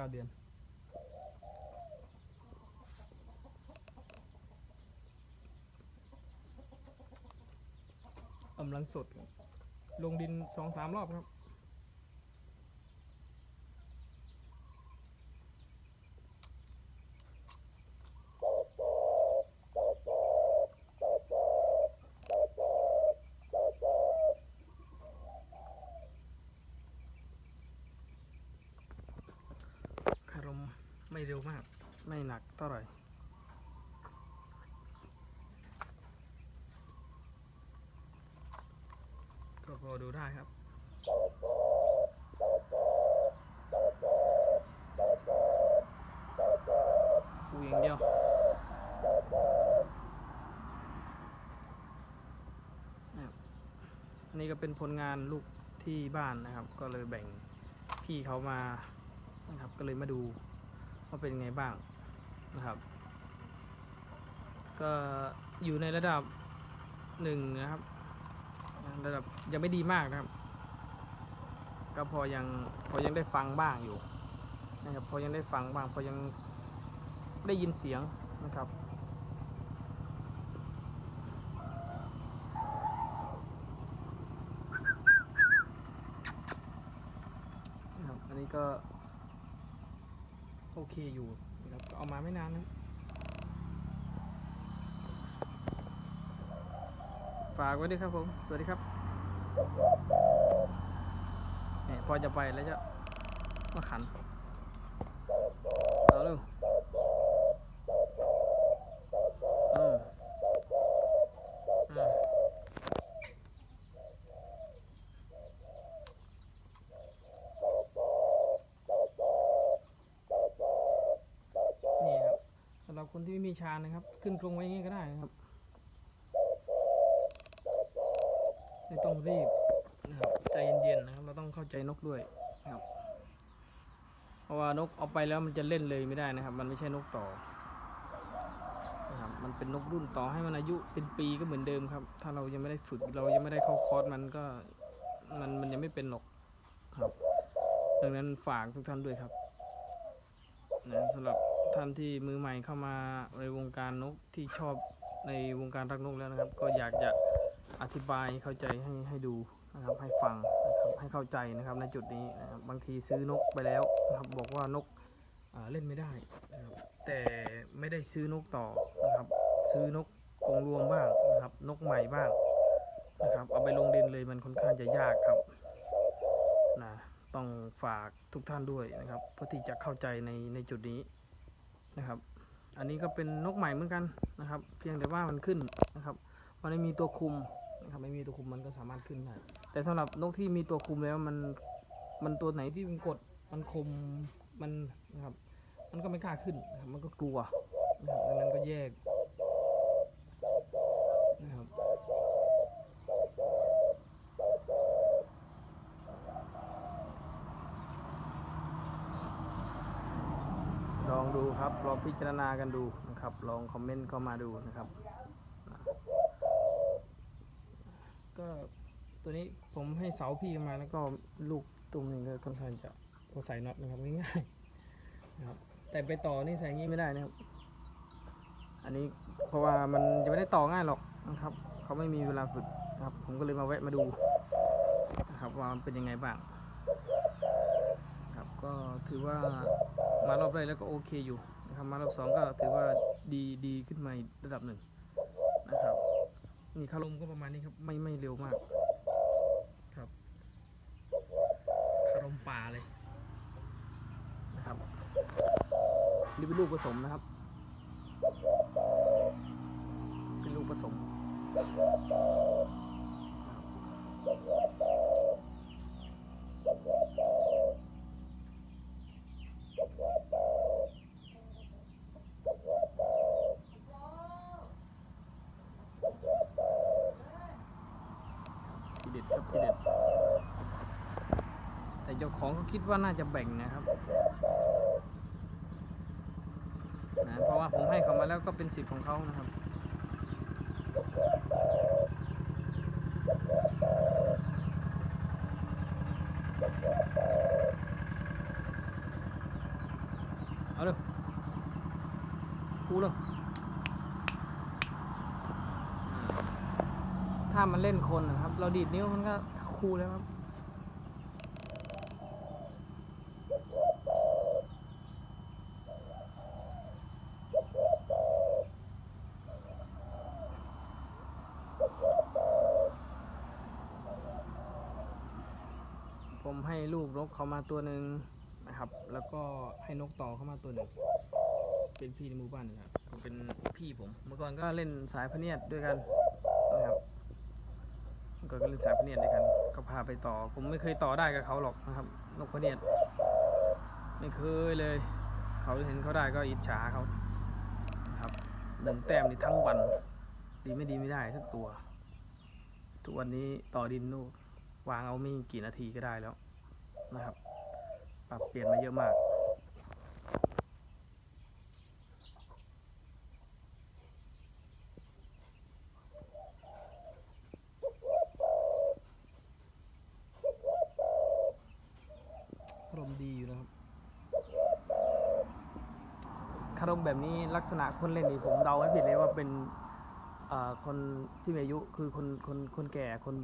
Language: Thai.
ก้าเดือน กำลังสด ลงดินสองสามรอบครับ คารมไม่ เร็วมาก ไม่หนักเท่าไหร่ก็พอดูได้ครับปูอย่างเดียวอันนี้ก็เป็นผลงานลูกที่บ้านนะครับ ก็เลยแบ่งพี่เขามานะครับ ก็เลยมาดู ว่าเป็นไงบ้างนะครับ ก็อยู่ในระดับหนึ่งนะครับ ระดับยังไม่ดีมากนะครับ ก็พอยังพอยังได้ฟังบ้างอยู่นะครับพอยังได้ฟังบ้าง พอยังได้ยินเสียงนะครับนะครับอันนี้ก็ โอเคอยู่นะครับเอามาไม่นานนะฝากไว้ด้วยครับผม สวัสดีครับเนี่ยพอจะไปแล้วจะมาขัน เอาเร็วเอออ่านี่ครับสำหรับคนที่ไมีชานนะครับ ขึ้นกรงไว้อย่างนี้ก็ได้นะครับไม่ต้องรีบนะครับใจเย็นๆนะครับ เราต้องเข้าใจนกด้วยนะครับ เพราะว่านกเอาไปแล้วมันจะเล่นเลยไม่ได้นะครับ มันไม่ใช่นกต่อนะครับมันเป็นนกรุ่นต่อให้มันอายุเป็นปีก็เหมือนเดิมครับ ถ้าเรายังไม่ได้ฝึกเรายังไม่ได้เข้าคอร์สมันก็มันมันยังไม่เป็นหรอกครับ ดังนั้นฝากทุกท่านด้วยครับนะสำหรับ ท่านที่มือใหม่เข้ามาในวงการนกที่ชอบในวงการรักนกแล้วนะครับ ก็อยากจะอธิบายเข้าใจให้ให้ดูนะครับให้ฟังนะครับให้เข้าใจนะครับในจุดนี้นะครับบางทีซื้อนกไปแล้วนะครับบอกว่านกเล่นไม่ได้นะครับแต่ไม่ได้ซื้อนกต่อนะครับ ซื้อนกกรงรวมบ้างนะครับ นกใหม่บ้างนะครับ เอาไปลงเดินเลยมันค่อนข้างจะยากครับนะต้องฝากทุกท่านด้วยนะครับ เพื่อที่จะเข้าใจในในจุดนี้ นะครับ อันนี้ก็เป็นนกใหม่เหมือนกันนะครับ เพียงแต่ว่ามันขึ้นนะครับมันไม่มีตัวคุมนะครับไม่มีตัวคุมมันก็สามารถขึ้นได้แต่สำหรับนกที่มีตัวคุมแล้วมันมันตัวไหนที่มันกดมันคมมันนะครับ มันก็ไม่กล้าขึ้นนะครับมันก็กลัวนะครับดังนั้นก็แยกนะครับ ครับลองพิจารณากันดูนะครับ ลองคอมเมนต์เข้ามาดูนะครับ ก็ตัวนี้ผมให้เสาพี่มาแล้วก็ลูกตุ้มนี่ก็ค่อนข้างจะพอใส่น็อตนะครับง่ายๆนะครับแต่ไปต่อนี่ใส่งี้ไม่ได้นะครับ อันนี้เพราะว่ามันจะไม่ได้ต่อง่ายหรอกนะครับเขาไม่มีเวลาฝึกนะครับ ผมก็เลยมาแวะมาดูนะครับว่ามันเป็นยังไงบ้าง ครับก็ถือว่า มารอบแรกแล้วก็โอเคอยู่นะครับมารอบสองก็ถือว่าดีดีขึ้นมาอีกระดับหนึ่งนะครับนี่คารมก็ประมาณนี้ครับไม่ไม่เร็วมากครับคารมป่าเลยนะครับนี่เป็นลูกผสมนะครับ เป็นลูกผสม ครับทีเด็ดแต่เจ้าของเขาคิดว่าน่าจะแบ่งนะครับนะเพราะว่าผมให้เขามาแล้วก็เป็นสิทธิ์ของเขานะครับเอาเลยคูเลย ถ้ามันเล่นคนนะครับ เราดีดนิ้วมันก็คูแล้วครับผมให้ลูกนกเขามาตัวหนึ่งนะครับ แล้วก็ให้นกต่อเข้ามาตัวหนึ่ง เป็นพี่ในหมู่บ้านนะครับเขาเป็นพี่ผม เมื่อก่อนก็เล่นสายพเนียดด้วยกันนะครับ ก็เล่นสายพะเนียดด้วยกันก็พาไปต่อ ผมไม่เคยต่อได้กับเขาหรอกนะครับนกพะเนียดไม่เคยเลย เขาเห็นเขาได้ก็อิจฉาเขานะครับหนึ่งแต้มนี่ทั้งวัน ดีไม่ดีไม่ได้ทุกตัว ทุกวันนี้ต่อดินนู่นวางเอาไม่กี่นาทีก็ได้แล้วนะครับ ปรับเปลี่ยนมาเยอะมาก อารมณ์ดีอยู่นะครับ คารมแบบนี้ลักษณะคนเล่นนี่ผมเดาไม่ผิดเลยว่าเป็นคนที่มีอายุคือคนคนคนแก่คน